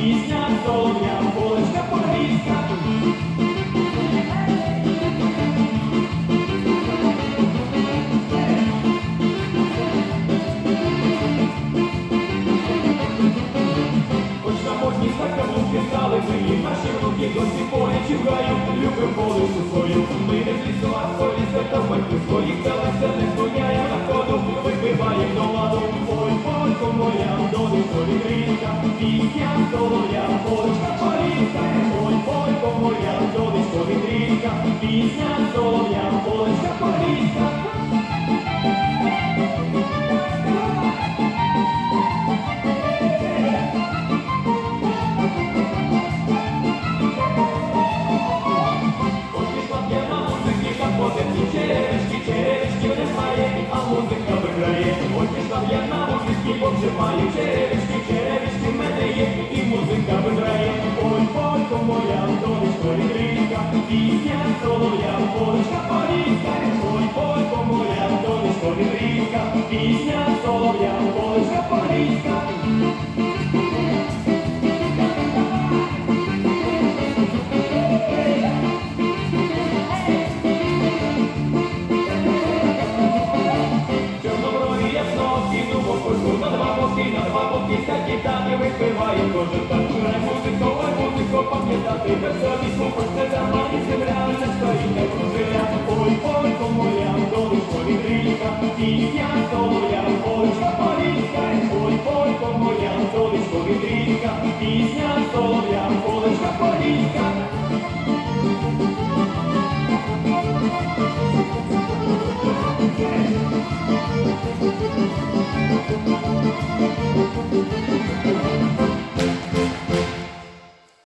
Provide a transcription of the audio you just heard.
пісня солоня, полочка парійська. Хоч на модні стаканки стали ми, наші руки досі полі чугають, любим полицю свою. Ми не лісу, а з поліця, та батьки своїх далеся не склоняє на ходу, вибиваємо до ладу. Ой, полько моя, донечко вітрінка, пісня солоня, полочка парійська. Ой, полько моя, донечко вітрінка, пісня. Ось пішла п'яна музика, черешки, черешків немає, а музика виграє. Ось пішла п'яна музики, черешки, черешки пісня солоя, полочка парійська. Ой, полько моя, донечко вітринка, пісня ясно, сіну вокруг, на два боки, на два боки, всякі тані випиває кожен ой, музико, пам'ятати, веселі слухай, це дарма, і земля не стоїть, не кружеля. Ой, ой, моя, донечко, вітрилька, пісня солоя,